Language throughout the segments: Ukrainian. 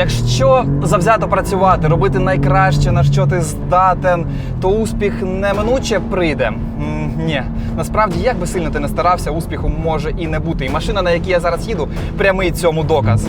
Якщо завзято працювати, робити найкраще, на що ти здатен, то успіх неминуче прийде. Ні, насправді, як би сильно ти не старався, успіху може і не бути. І машина, на якій я зараз їду, прямий цьому доказ.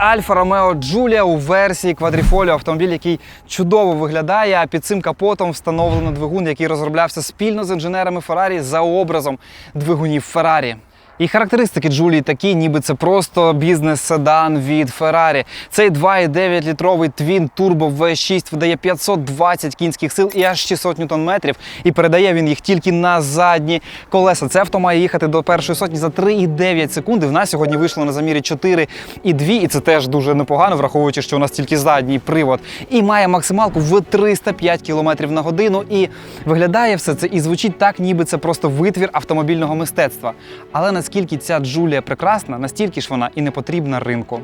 Альфа Ромео Джулія у версії квадріфоліо автомобіль, який чудово виглядає. А під цим капотом встановлено двигун, який розроблявся спільно з інженерами Феррарі за образом двигунів Феррарі. І характеристики Джулії такі, ніби це просто бізнес-седан від Феррарі. Цей 2,9 літровий твін Turbo V6 видає 520 кінських сил і аж 600 ньютон-метрів. І передає він їх тільки на задні колеса. Це авто має їхати до першої сотні за 3,9 секунди. В нас сьогодні вийшло на замірі 4,2, і це теж дуже непогано, враховуючи, що у нас тільки задній привод. І має максималку в 305 км на годину. І виглядає все це і звучить так, ніби це просто витвір автомобільного мистецтва. Але наскільки ця Джулія прекрасна, настільки ж вона і не потрібна ринку.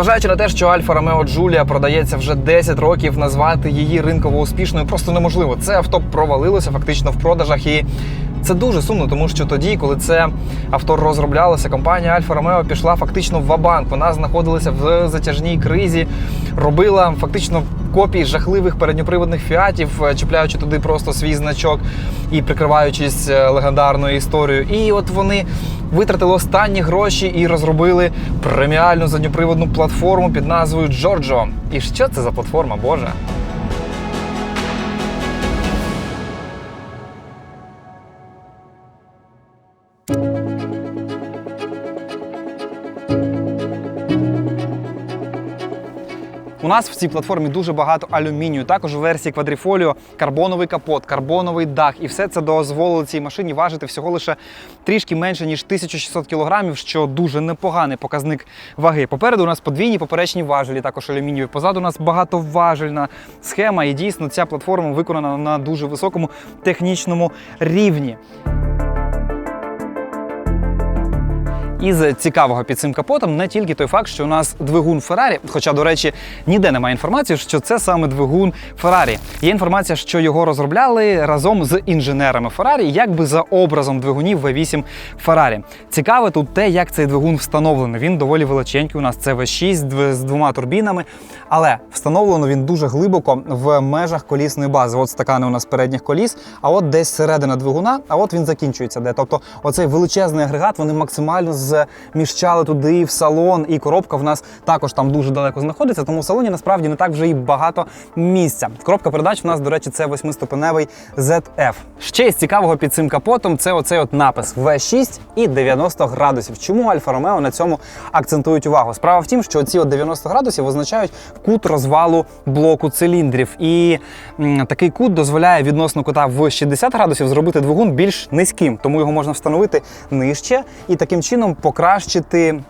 Незважаючи на те, що Альфа Ромео Джулія продається вже 10 років, назвати її ринково успішною просто неможливо. Це авто провалилося фактично в продажах, і це дуже сумно, тому що тоді, коли це авто розроблялося, компанія Альфа Ромео пішла фактично в вабанк. Вона знаходилася в затяжній кризі, робила фактично копії жахливих передньоприводних фіатів, е, чіпляючи туди просто свій значок і прикриваючись е, легендарною історією. І от вони витратили останні гроші і розробили преміальну задньоприводну платформу під назвою Джорджо. І що це за платформа, Боже? Нас в цій платформі дуже багато алюмінію. Також у версії квадріфоліо карбоновий капот, карбоновий дах. І все це дозволило цій машині важити всього лише трішки менше, ніж 1600 кілограмів, що дуже непоганий показник ваги. Попереду у нас подвійні поперечні важелі, також алюмінієві. Позаду у нас багатоважельна схема. І дійсно ця платформа виконана на дуже високому технічному рівні. Із цікавого під цим капотом не тільки той факт, що у нас двигун Феррарі, хоча, до речі, ніде немає інформації, що це саме двигун Феррарі. Є інформація, що його розробляли разом з інженерами Феррарі, якби за образом двигунів V8 Феррарі. Цікаве тут те, як цей двигун встановлений. Він доволі величенький. У нас це V6 з двома турбінами, але встановлено він дуже глибоко в межах колісної бази. От стакани у нас передніх коліс, а от десь середина двигуна, а от він закінчується де. Тобто, оцей величезний агрегат вони максимально зміщали туди в салон, і коробка в нас також там дуже далеко знаходиться. Тому в салоні насправді не так вже і багато місця. Коробка передач в нас, до речі, це восьмиступеневий ZF. Ще із цікавого під цим капотом це оцей от напис V6 і 90 градусів. Чому Альфа Ромео на цьому акцентують увагу? Справа в тім, що ці от 90 градусів означають кут розвалу блоку циліндрів. І м, такий кут дозволяє відносно кута в 60 градусів зробити двигун більш низьким, тому його можна встановити нижче і таким чином покращити.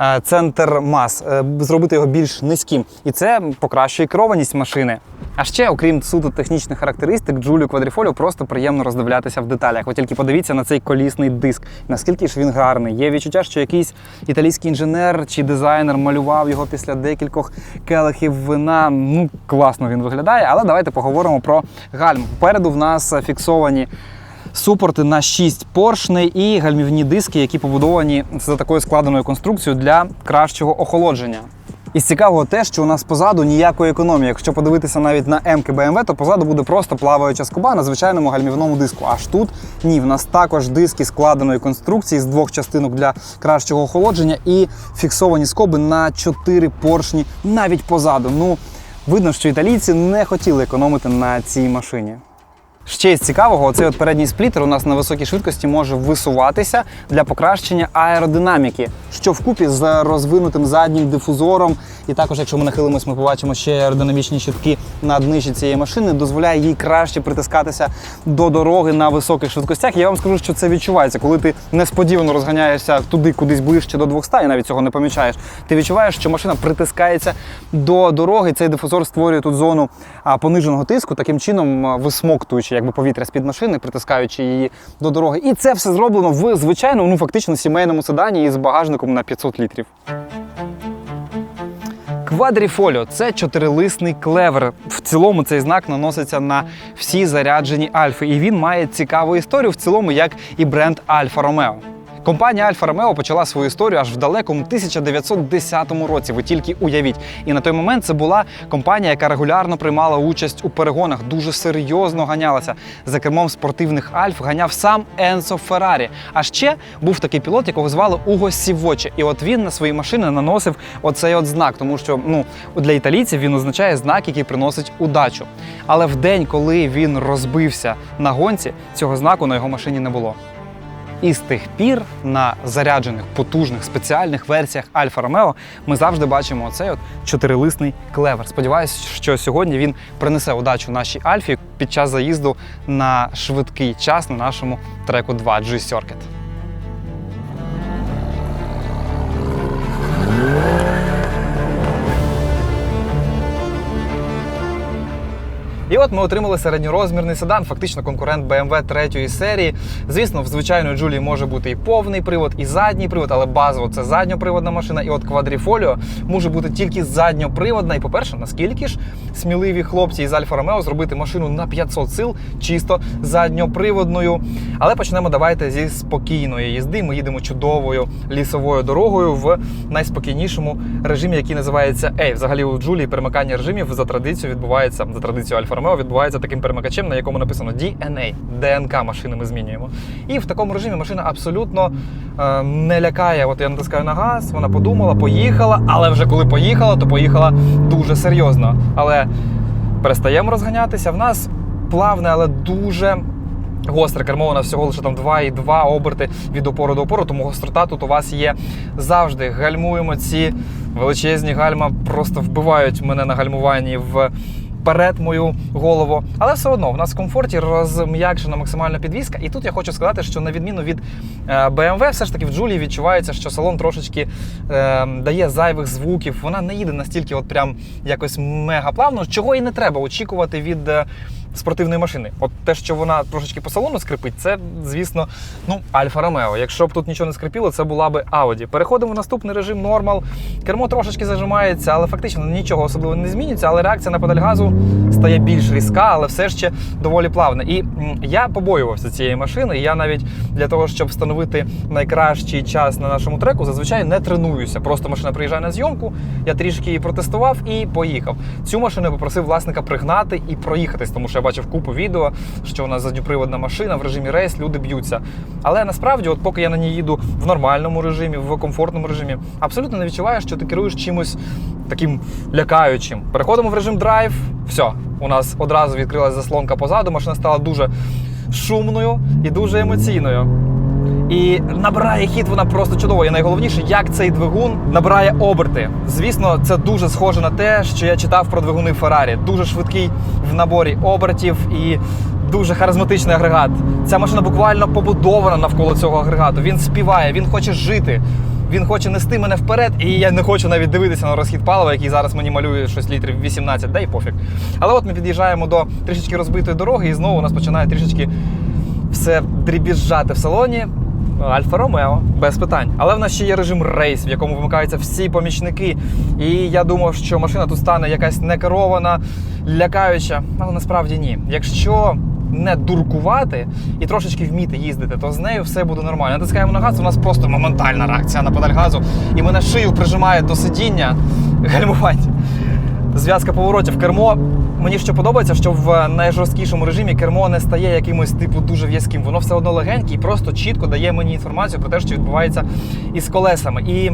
е, Центр мас, е, зробити його більш низьким, і це покращує керованість машини. А ще, окрім суто технічних характеристик, Джулію Квадріфоліо просто приємно роздивлятися в деталях. Ви тільки подивіться на цей колісний диск, наскільки ж він гарний. Є відчуття, що якийсь італійський інженер чи дизайнер малював його після декількох келихів вина. Ну класно він виглядає. Але давайте поговоримо про гальм. Попереду в нас фіксовані супорти на 6 поршней і гальмівні диски, які побудовані за такою складеною конструкцією для кращого охолодження. І цікавого те, що у нас позаду ніякої економії. Якщо подивитися навіть на м BMW, то позаду буде просто плаваюча скоба на звичайному гальмівному диску. Аж тут ні, в нас також диски складеної конструкції з двох частинок для кращого охолодження і фіксовані скоби на 4 поршні навіть позаду. Ну, видно, що італійці не хотіли економити на цій машині. Ще із цікавого, оцей от передній сплітер у нас на високій швидкості може висуватися для покращення аеродинаміки, що вкупі з розвинутим заднім дифузором. І також, якщо ми нахилимось, ми побачимо ще аеродинамічні щитки на днищі цієї машини, дозволяє їй краще притискатися до дороги на високих швидкостях. Я вам скажу, що це відчувається, коли ти несподівано розганяєшся туди, кудись ближче до 200 і навіть цього не помічаєш. Ти відчуваєш, що машина притискається до дороги. Цей дифузор створює тут зону пониженого тиску, таким чином а, висмоктуючи якби повітря з-під машини, притискаючи її до дороги. І це все зроблено в звичайному, ну фактично сімейному седані із багажником на 500 літрів. Квадріфоліо це чотирилисний клевер. В цілому цей знак наноситься на всі заряджені альфи, і він має цікаву історію в цілому, як і бренд Альфа Ромео. Компанія Альфа Ромео почала свою історію аж в далекому 1910 році. Ви тільки уявіть. І на той момент це була компанія, яка регулярно приймала участь у перегонах, дуже серйозно ганялася. За кермом спортивних Альф ганяв сам Енсо Феррарі. А ще був такий пілот, якого звали Уго Сівоче. І от він на свої машини наносив оцей от знак, тому що ну для італійців він означає знак, який приносить удачу. Але в день, коли він розбився на гонці, цього знаку на його машині не було. І з тих пір на заряджених потужних спеціальних версіях Альфа Ромео ми завжди бачимо оцей от чотирилисний клевер. Сподіваюся, що сьогодні він принесе удачу нашій Альфі під час заїзду на швидкий час на нашому треку 2 G-Circuit. І от ми отримали середньорозмірний седан, фактично конкурент BMW третьої серії. Звісно, в звичайної Джулії може бути і повний привод, і задній привод, але базово це задньоприводна машина. І от квадріфоліо може бути тільки задньоприводна. І, по-перше, наскільки ж сміливі хлопці із Альфа Ромео зробити машину на 500 сил, чисто задньоприводною. Але почнемо давайте зі спокійної їзди. Ми їдемо чудовою лісовою дорогою в найспокійнішому режимі, який називається A. Взагалі у Джулії перемикання режимів за традицією відбувається за традицією Альфа Ромео відбувається таким перемикачем, на якому написано DNA, ДНК машини ми змінюємо. І в такому режимі машина абсолютно е, не лякає. От я натискаю на газ, вона подумала, поїхала, але вже коли поїхала, то поїхала дуже серйозно. Але перестаємо розганятися. В нас плавне, але дуже. Гостре кермо у нас всього лише там 2,2 оберти від опору до опору, тому гострота тут у вас є завжди. Гальмуємо ці величезні гальма, просто вбивають мене на гальмуванні в вперед мою голову. Але все одно в нас в комфорті розм'якшена максимальна підвізка. І тут я хочу сказати, що на відміну від е, BMW, все ж таки в Джулі відчувається, що салон трошечки е, дає зайвих звуків. Вона не їде настільки, от прям якось мега плавно, чого і не треба очікувати від. Спортивної машини. От те, що вона трошечки по салону скрипить, це, звісно, ну, Альфа Ромео. Якщо б тут нічого не скрипіло, це була би Audi. Переходимо в наступний режим нормал. Кермо трошечки зажимається, але фактично нічого особливо не змінюється. Але реакція на педаль газу стає більш різка, але все ще доволі плавна. І я побоювався цієї машини. І я навіть для того, щоб встановити найкращий час на нашому треку, зазвичай не тренуюся. Просто машина приїжджає на зйомку, я трішки її протестував і поїхав. Цю машину я попросив власника пригнати і проїхатись, тому що я бачив купу відео, що у нас задньоприводна машина в режимі рейс, люди б'ються. Але насправді, от поки я на ній їду в нормальному режимі, в комфортному режимі, абсолютно не відчуваю, що ти керуєш чимось таким лякаючим. Переходимо в режим драйв. Все, у нас одразу відкрилась заслонка позаду. Машина стала дуже шумною і дуже емоційною. І набирає хід вона просто чудово. І найголовніше, як цей двигун набирає оберти. Звісно, це дуже схоже на те, що я читав про двигуни Феррарі. Дуже швидкий в наборі обертів і дуже харизматичний агрегат. Ця машина буквально побудована навколо цього агрегату. Він співає, він хоче жити. Він хоче нести мене вперед, і я не хочу навіть дивитися на розхід палива, який зараз мені малює щось літрів 18, дай пофіг. Але от ми під'їжджаємо до трішечки розбитої дороги, і знову у нас починає трішечки все дрібіжжати в салоні. Альфа Ромео, без питань. Але в нас ще є режим рейс, в якому вимикаються всі помічники. І я думав, що машина тут стане якась некерована, лякаюча. Але насправді ні. Якщо не дуркувати і трошечки вміти їздити, то з нею все буде нормально. Натискаємо на газ, у нас просто моментальна реакція на педаль газу, і мене шию прижимає до сидіння гальмування. Зв'язка поворотів кермо. Мені що подобається, що в найжорсткішому режимі кермо не стає якимось типу дуже в'язким. Воно все одно легеньке і просто чітко дає мені інформацію про те, що відбувається із колесами. І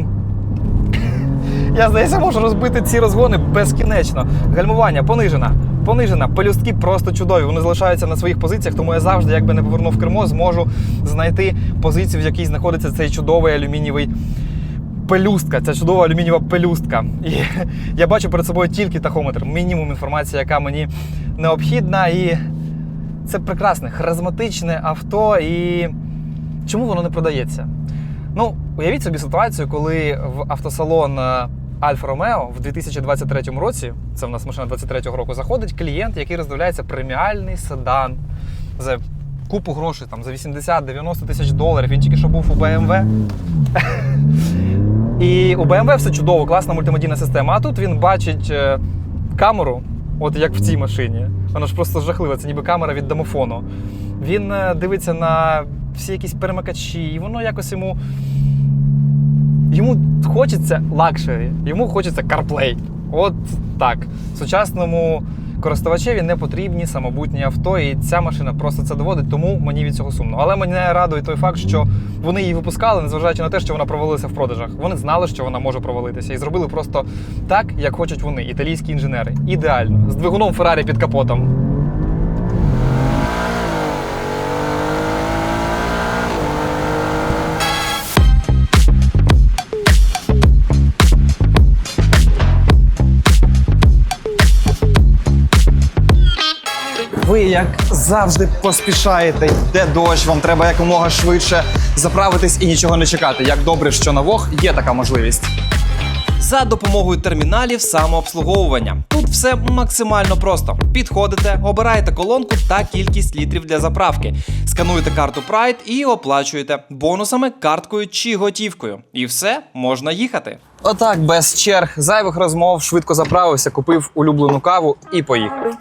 я, здається, можу розбити ці розгони безкінечно. Гальмування понижена. понижена. Пелюстки просто чудові. Вони залишаються на своїх позиціях, тому я завжди, якби не повернув кермо, зможу знайти позицію, в якій знаходиться цей чудовий алюмінієвий пелюстка, ця чудова алюмінієва пелюстка. І я бачу перед собою тільки тахометр, мінімум інформації, яка мені необхідна. І це прекрасне, харизматичне авто. І чому воно не продається? Ну, уявіть собі ситуацію, коли в автосалон е, Альфа Ромео в 2023 році, це в нас машина 23-го року, заходить клієнт, який роздивляється преміальний седан за купу грошей, там за 80-90 тисяч доларів. Він тільки що був у BMW. І у BMW все чудово, класна мультимедійна система. А тут він бачить е, камеру, от як в цій машині. Вона ж просто жахлива, це ніби камера від домофону. Він е, дивиться на всі якісь перемикачі, і воно якось йому. Йому хочеться лакшері, йому хочеться CarPlay. От так. Сучасному користувачеві не потрібні самобутні авто, і ця машина просто це доводить, тому мені від цього сумно. Але мене радує той факт, що вони її випускали, незважаючи на те, що вона провалилася в продажах. Вони знали, що вона може провалитися, і зробили просто так, як хочуть вони, італійські інженери. Ідеально, з двигуном Феррарі під капотом. Як завжди поспішаєте, йде дощ, вам треба якомога швидше заправитись і нічого не чекати. Як добре, що на Вог є така можливість. за допомогою терміналів самообслуговування. Тут все максимально просто. Підходите, обираєте колонку та кількість літрів для заправки, скануєте карту Pride і оплачуєте бонусами, карткою чи готівкою. І все можна їхати. Отак, без черг, зайвих розмов, швидко заправився, купив улюблену каву і поїхав.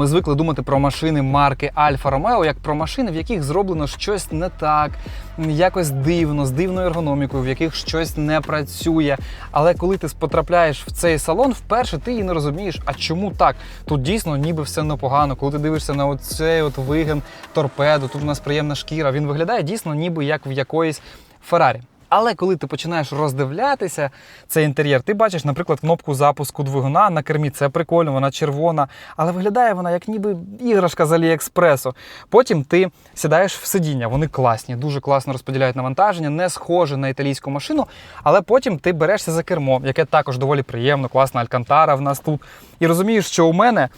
Ми звикли думати про машини марки Альфа Ромео як про машини, в яких зроблено щось не так, якось дивно, з дивною ергономікою, в яких щось не працює. Але коли ти потрапляєш в цей салон, вперше ти і не розумієш, а чому так? Тут дійсно ніби все непогано. Коли ти дивишся на оцей от вигин торпеду, тут у нас приємна шкіра. Він виглядає дійсно ніби як в якоїсь Феррарі. Але коли ти починаєш роздивлятися цей інтер'єр, ти бачиш, наприклад, кнопку запуску двигуна на кермі. Це прикольно, вона червона, але виглядає вона як ніби іграшка з Аліекспресу. Потім ти сідаєш в сидіння, вони класні, дуже класно розподіляють навантаження, не схоже на італійську машину. Але потім ти берешся за кермо, яке також доволі приємно, класна алькантара в нас тут. І розумієш, що у мене е,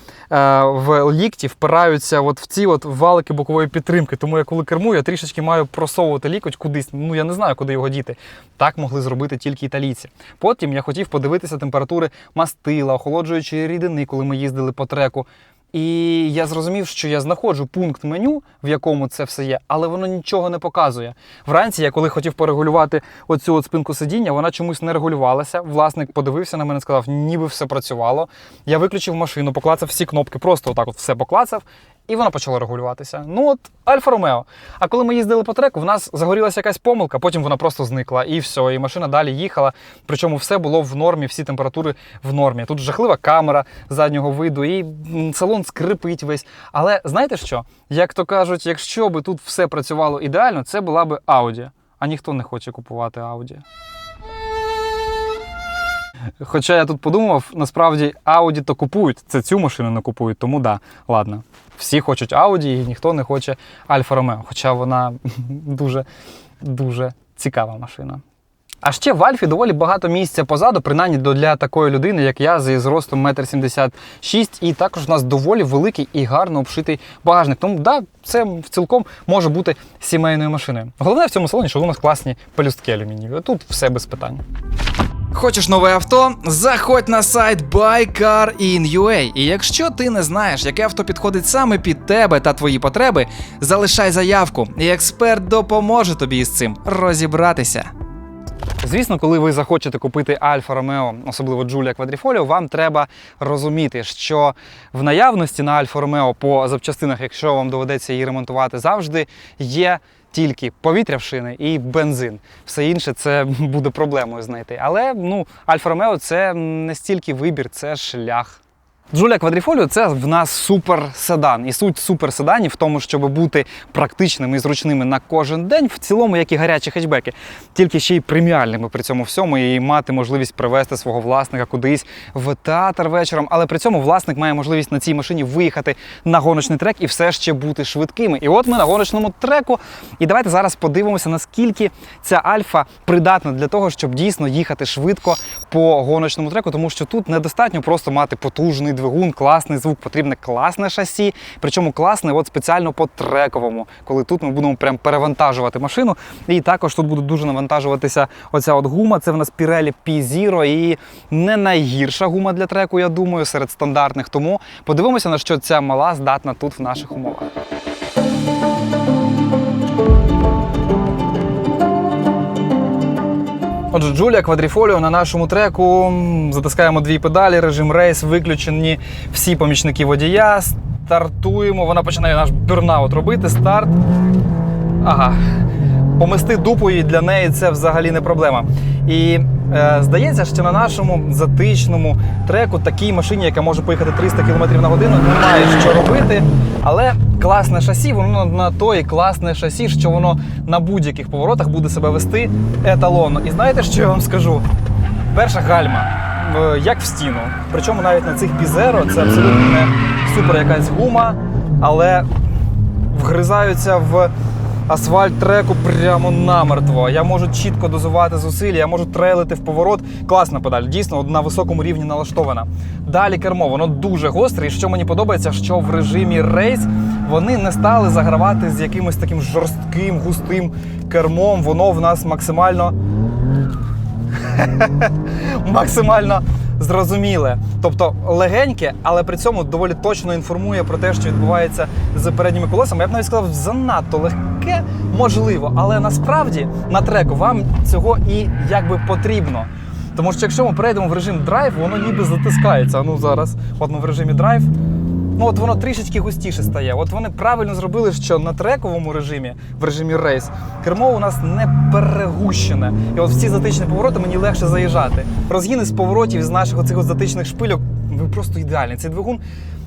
в лікті впираються от в ці от валики бокової підтримки. Тому я коли кермую, я трішечки маю просовувати лікоть кудись. Ну я не знаю, куди його діти. Так могли зробити тільки італійці. Потім я хотів подивитися температури мастила, охолоджуючої рідини, коли ми їздили по треку. І я зрозумів, що я знаходжу пункт меню, в якому це все є, але воно нічого не показує. Вранці я коли хотів порегулювати оцю от спинку сидіння, вона чомусь не регулювалася. Власник подивився на мене, сказав, ніби все працювало. Я виключив машину, поклацав всі кнопки, просто отак от все поклацав. І вона почала регулюватися. Ну от Альфа Ромео. А коли ми їздили по треку, в нас загорілася якась помилка, потім вона просто зникла, і все, і машина далі їхала. Причому все було в нормі, всі температури в нормі. Тут жахлива камера заднього виду, і салон скрипить весь. Але знаєте що? Як то кажуть, якщо би тут все працювало ідеально, це була би Audi. А ніхто не хоче купувати Audi. Хоча я тут подумав, насправді Audi то купують. Це цю машину не купують, тому да, ладно. Всі хочуть Audi і ніхто не хоче Альфа Ромео. Хоча вона дуже дуже цікава машина. А ще в Альфі доволі багато місця позаду, принаймні для такої людини, як я, зі зростом 1,76 м, і також у нас доволі великий і гарно обшитий багажник. Тому да, це цілком може бути сімейною машиною. Головне в цьому салоні, що у нас класні пелюстки алюмінієві. Тут все без питань. Хочеш нове авто? Заходь на сайт BuyCar.in.ua. І якщо ти не знаєш, яке авто підходить саме під тебе та твої потреби, залишай заявку, і експерт допоможе тобі із цим розібратися. Звісно, коли ви захочете купити Альфа Ромео, особливо Джулія Квадріфоліо, вам треба розуміти, що в наявності на Альфа Ромео по запчастинах, якщо вам доведеться її ремонтувати, завжди є тільки повітря в шини і бензин. Все інше це буде проблемою знайти. Але ну, Альфа Ромео це не стільки вибір, це шлях. Джуля Квадріфоліо це в нас суперседан. І суть суперседанів в тому, щоб бути практичними і зручними на кожен день, в цілому, як і гарячі хетчбеки, тільки ще й преміальними при цьому всьому, і мати можливість привезти свого власника кудись в театр вечором. Але при цьому власник має можливість на цій машині виїхати на гоночний трек і все ще бути швидкими. І от ми на гоночному треку. І давайте зараз подивимося, наскільки ця альфа придатна для того, щоб дійсно їхати швидко по гоночному треку, тому що тут недостатньо просто мати потужний двигун, класний звук, потрібне класне шасі, причому класне от спеціально по трековому, коли тут ми будемо прям перевантажувати машину. І також тут буде дуже навантажуватися оця от гума. Це в нас Pirelli P0 і не найгірша гума для треку, я думаю, серед стандартних. Тому подивимося, на що ця мала здатна тут в наших умовах. Отже, Джулія Квадріфоліо на нашому треку. Затискаємо дві педалі, режим рейс, виключені всі помічники водія. Стартуємо. Вона починає наш бюрнаут робити. Старт. Ага. Помести дупою для неї це взагалі не проблема. І здається, що на нашому затичному треку такій машині, яка може поїхати 300 км на годину, немає що робити. Але класне шасі, воно на то і класне шасі, що воно на будь-яких поворотах буде себе вести еталонно. І знаєте, що я вам скажу? Перша гальма, е, як в стіну. Причому навіть на цих Бізеро це абсолютно не супер якась гума, але вгризаються в асфальт треку прямо намертво. Я можу чітко дозувати зусилля, я можу трейлити в поворот. Класна педаль, дійсно на високому рівні налаштована. Далі кермо, воно дуже гостре. І що мені подобається, що в режимі рейс вони не стали загравати з якимось таким жорстким, густим кермом. Воно в нас максимально максимально зрозуміле. Тобто легеньке, але при цьому доволі точно інформує про те, що відбувається з передніми колесами. Я б навіть сказав, занадто легке, можливо, але насправді на треку вам цього і якби потрібно. Тому що якщо ми перейдемо в режим драйв, воно ніби затискається. А Ну зараз, от ми в режимі драйв. Ну от воно трішечки густіше стає. От вони правильно зробили, що на трековому режимі, в режимі рейс, кермо у нас не перегущене. І от в ці затичні повороти мені легше заїжджати. Розгіни з поворотів з наших оцих затичних шпильок просто ідеальні. Цей двигун.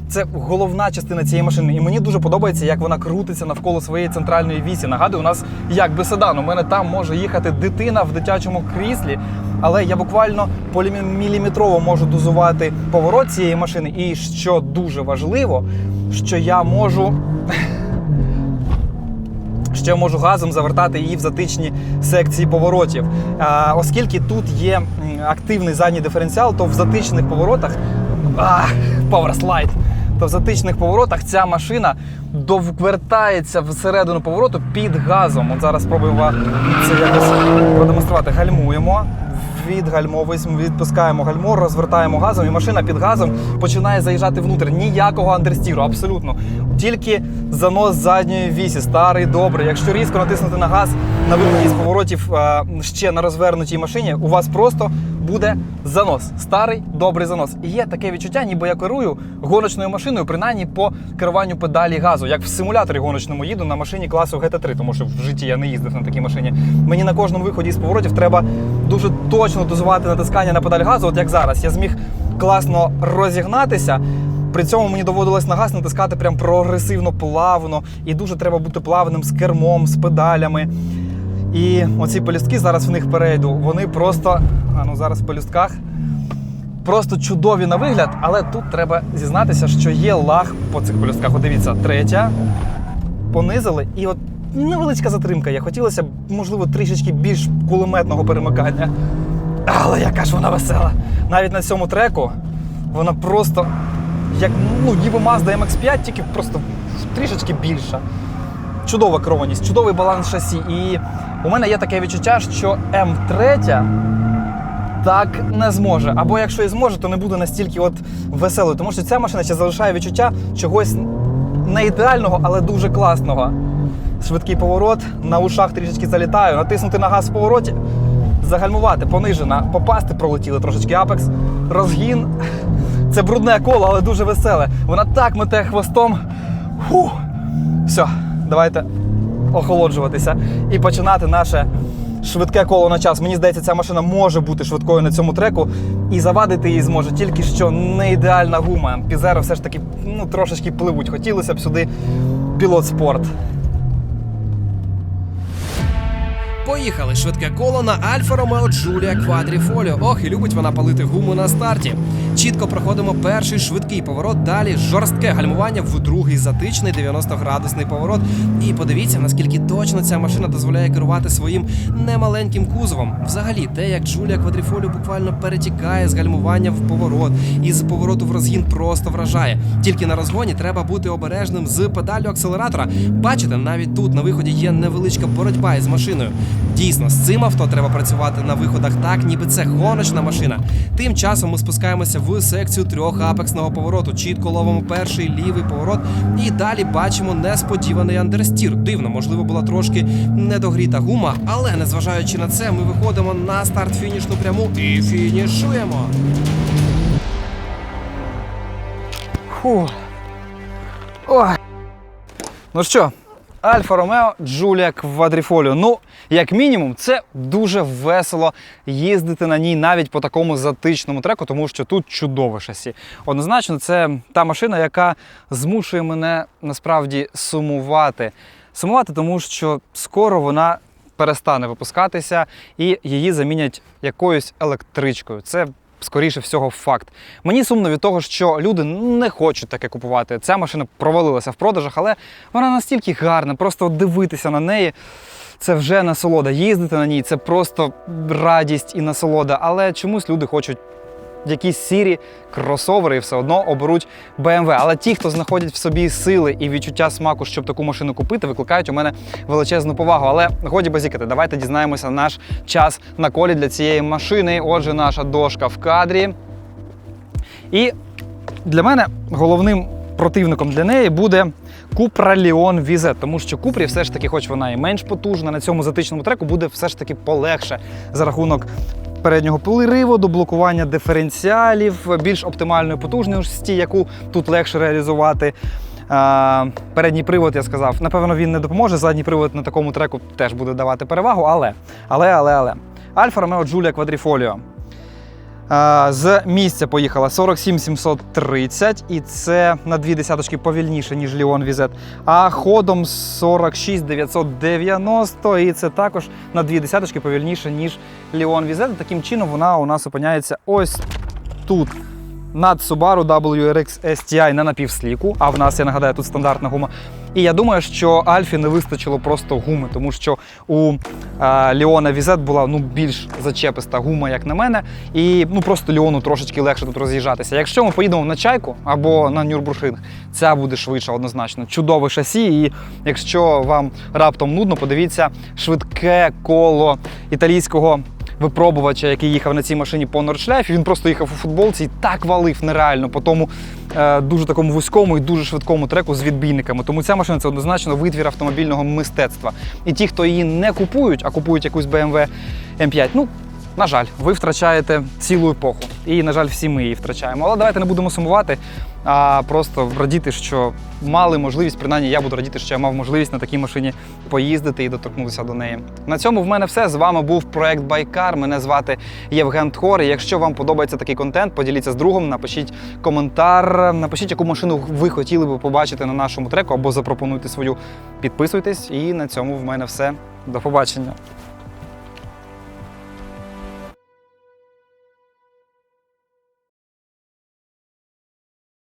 Це головна частина цієї машини, і мені дуже подобається, як вона крутиться навколо своєї центральної вісі. Нагадую, у нас як би седан. У мене там може їхати дитина в дитячому кріслі, але я буквально поліміліметрово можу дозувати поворот цієї машини. І що дуже важливо, що я можу. Що я можу газом завертати її в затичні секції поворотів. А, оскільки тут є активний задній диференціал, то в затичних поворотах а, Power Slide, то в затичних поворотах ця машина довертається всередину повороту під газом. От зараз спробуємо це якось продемонструвати. Гальмуємо. Відгальмовуємо, відпускаємо гальмо, розвертаємо газом, і машина під газом починає заїжджати внутрі. Ніякого андерстіру, абсолютно. Тільки занос задньої вісі, старий, добрий. Якщо різко натиснути на газ на виході з поворотів е, ще на розвернутій машині, у вас просто буде занос. Старий, добрий занос. І є таке відчуття, ніби я керую гоночною машиною, принаймні по керуванню педалі газу. Як в симуляторі гоночному їду на машині класу GT3, тому що в житті я не їздив на такій машині. Мені на кожному виході з поворотів треба дуже точно дозувати натискання на педаль газу, от як зараз. Я зміг класно розігнатися. При цьому мені доводилось на газ натискати прям прогресивно плавно, і дуже треба бути плавним з кермом, з педалями. І оці полюстки зараз в них перейду. Вони просто, а ну зараз в полюстках, просто чудові на вигляд, але тут треба зізнатися, що є лаг по цих полюстках. От дивіться, третя. Понизили, і от невеличка затримка є. Хотілося б, можливо, трішечки більш кулеметного перемикання. Але яка ж вона весела. Навіть на цьому треку вона просто як ну, ніби Mazda MX5, тільки просто трішечки більша. Чудова керованість, чудовий баланс шасі. І у мене є таке відчуття, що М3 так не зможе. Або якщо і зможе, то не буде настільки от веселою. Тому що ця машина ще залишає відчуття чогось не ідеального, але дуже класного. Швидкий поворот, на ушах трішечки залітаю, натиснути на газ в повороті, загальмувати, понижена, попасти, пролетіли трошечки апекс, розгін. Це брудне коло, але дуже веселе. Вона так мете хвостом. Фух. Все, давайте охолоджуватися і починати наше швидке коло на час. Мені здається, ця машина може бути швидкою на цьому треку. І завадити її зможе тільки що не ідеальна гума. Пізеро все ж таки ну, трошечки пливуть. Хотілося б сюди пілот спорт. Поїхали швидке коло на Альфа Ромео Джулія Квадріфоліо. Ох, і любить вона палити гуму на старті. Чітко проходимо перший швидкий поворот. Далі жорстке гальмування в другий затичний 90-градусний поворот. І подивіться, наскільки точно ця машина дозволяє керувати своїм немаленьким кузовом. Взагалі, те, як Джулія Квадріфоліо буквально перетікає з гальмування в поворот, і з повороту в розгін просто вражає. Тільки на розгоні треба бути обережним з педаллю акселератора. Бачите, навіть тут на виході є невеличка боротьба із машиною. Дійсно, з цим авто треба працювати на виходах так, ніби це гоночна машина. Тим часом ми спускаємося в секцію трьох апексного повороту. Чітко ловимо перший лівий поворот, і далі бачимо несподіваний андерстір. Дивно, можливо, була трошки недогріта гума, але незважаючи на це, ми виходимо на старт-фінішну пряму і фінішуємо. Фу. Ой. Ну що, Альфа Ромео Джулія Квадріфоліо. Ну, як мінімум, це дуже весело їздити на ній навіть по такому затичному треку, тому що тут чудове шасі. Однозначно, це та машина, яка змушує мене насправді сумувати. Сумувати, тому що скоро вона перестане випускатися і її замінять якоюсь електричкою. Це скоріше всього факт. Мені сумно від того, що люди не хочуть таке купувати. Ця машина провалилася в продажах, але вона настільки гарна, просто дивитися на неї. Це вже насолода. Їздити на ній це просто радість і насолода. Але чомусь люди хочуть якісь сірі кросовери і все одно оберуть BMW. Але ті, хто знаходять в собі сили і відчуття смаку, щоб таку машину купити, викликають у мене величезну повагу. Але годі базікати, давайте дізнаємося наш час на колі для цієї машини. Отже, наша дошка в кадрі. І для мене головним противником для неї буде Cupra Leon VZ, тому що Купрі все ж таки, хоч вона і менш потужна, на цьому затичному треку буде все ж таки полегше за рахунок переднього приводу, блокування диференціалів, більш оптимальної потужності, яку тут легше реалізувати. Передній привод, я сказав, напевно, він не допоможе. Задній привод на такому треку теж буде давати перевагу, але, але, але, але. Альфа Ромео Джулія Квадріфоліо. З місця поїхала 47 730, і це на дві десяточки повільніше, ніж Ліон Візет. А ходом 46 990, і це також на дві десяточки повільніше, ніж Ліон Візет. Таким чином вона у нас опиняється ось тут. Над Subaru WRX STI на напівсліку, а в нас, я нагадаю, тут стандартна гума. І я думаю, що Альфі не вистачило просто гуми, тому що у е, Ліона Візет була ну, більш зачеписта гума, як на мене, і ну просто Ліону трошечки легше тут роз'їжджатися. Якщо ми поїдемо на чайку або на Нюрбуршинг, ця буде швидше однозначно. Чудове шасі. І якщо вам раптом нудно, подивіться швидке коло італійського випробувача, який їхав на цій машині по Нордшляфі. Він просто їхав у футболці і так валив нереально по тому е, дуже такому вузькому і дуже швидкому треку з відбійниками. Тому ця машина це однозначно витвір автомобільного мистецтва. І ті, хто її не купують, а купують якусь BMW M5, ну. На жаль, ви втрачаєте цілу епоху. І, на жаль, всі ми її втрачаємо. Але давайте не будемо сумувати, а просто радіти, що мали можливість, принаймні я буду радіти, що я мав можливість на такій машині поїздити і доторкнутися до неї. На цьому в мене все. З вами був проект Байкар. Мене звати Євген Тхор. І якщо вам подобається такий контент, поділіться з другом, напишіть коментар, напишіть, яку машину ви хотіли би побачити на нашому треку, або запропонуйте свою. Підписуйтесь, і на цьому в мене все. До побачення.